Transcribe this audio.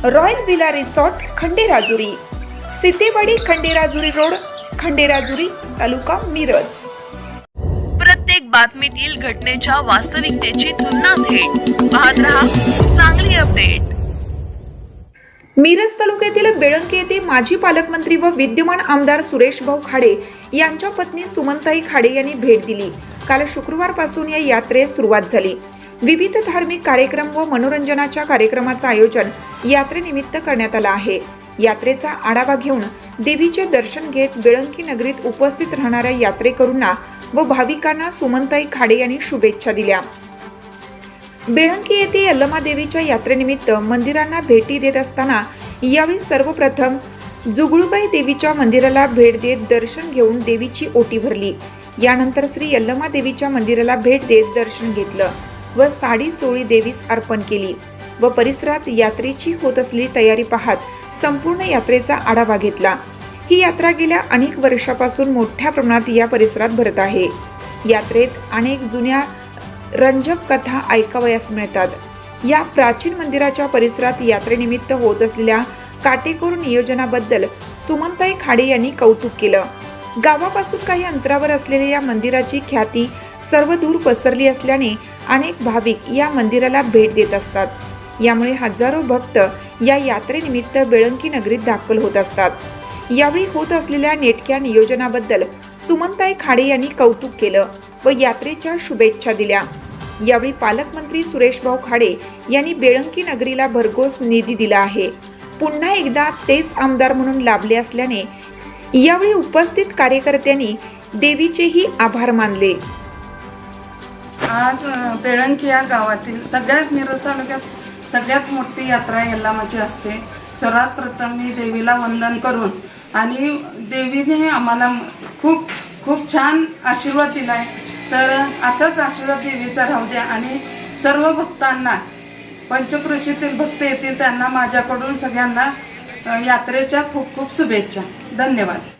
Royal villa resort Khanderajuri. Sitewadi Khanderajuri road Khanderajuri taluka Miraj. प्रत्येक बातमीतील घटनेच्या वास्तविकतेची तुलना थेट. पाहत रहा चांगली अपडेट. मिरज तालुक्यातील बेळंकी येथे माजी पालकमंत्री व विद्यमान आमदार सुरेश भाऊ खाडे यांच्या पत्नी सुमनताई खाडे यांनी भेट दिली. काल शुक्रवारपासून या यात्रेस सुरुवात झाली. विविध धार्मिक कार्यक्रम व मनोरंजनाच्या कार्यक्रमाचं आयोजन यात्रेनिमित्त करण्यात आलं आहे. यात्रेचा आढावा घेऊन देवीचे दर्शन घेत बेळंकी नगरीत उपस्थित राहणाऱ्या यात्रेकरूंना व भाविकांना सुमनताई खाडे यांनी शुभेच्छा दिल्या. बेळंकी येथे यल्लमा देवीच्या यात्रेनिमित्त मंदिरांना भेटी देत असताना यावेळी सर्वप्रथम जुगळूबाई देवीच्या मंदिराला भेट देत दर्शन घेऊन देवीची ओटी भरली. यानंतर श्री यल्लमा देवीच्या मंदिराला भेट देत दर्शन घेतलं. व साडी चोळी देवीस अर्पण केली व परिसरात यात्रेची होत असलेली तयारी पाहत संपूर्ण यात्रेचा आढावा घेतला. ही यात्रा गेल्या अनेक वर्षापासून मोठ्या प्रमाणात या परिसरात भरत आहे. यात्रेत अनेक जुन्या रंजक कथा ऐकावयास मिळतात. या प्राचीन मंदिराच्या परिसरात यात्रेनिमित्त होत असलेल्या काटेकोर नियोजनाबद्दल सुमनताई खाडे यांनी कौतुक केलं. गावापासून काही अंतरावर असलेल्या या मंदिराची ख्याती सर्व दूर पसरली असल्याने अनेक भाविक या मंदिराला भेट देत असतात. यामुळे हजारो भक्त या यात्रेनिमित्त बेळंकी नगरीत दाखल होत असतात. यावेळी होत असलेल्या नेटक्या नियोजनाबद्दल सुमनताई खाडे यांनी कौतुक केलं व यात्रेच्या शुभेच्छा दिल्या. यावेळी पालकमंत्री सुरेशभाऊ खाडे यांनी बेळंकी नगरीला भरघोस निधी दिला आहे. पुन्हा एकदा तेच आमदार म्हणून लाभले असल्याने यावेळी उपस्थित कार्यकर्त्यांनी देवीचेही आभार मानले. आज पेळंकी या गावातील सगळ्यात मिरज तालुक्यात सगळ्यात मोठी यात्रा यल्लामाची असते. सर्वात प्रथम मी देवीला वंदन करून आणि देवीने आम्हाला खूप खूप छान आशीर्वाद दिला आहे तर असाच आशीर्वाद देवीचा राहू द्या आणि सर्व भक्तांना पंचकृषीतील भक्त येतील त्यांना माझ्याकडून सगळ्यांना यात्रेच्या खूप खूप शुभेच्छा. धन्यवाद.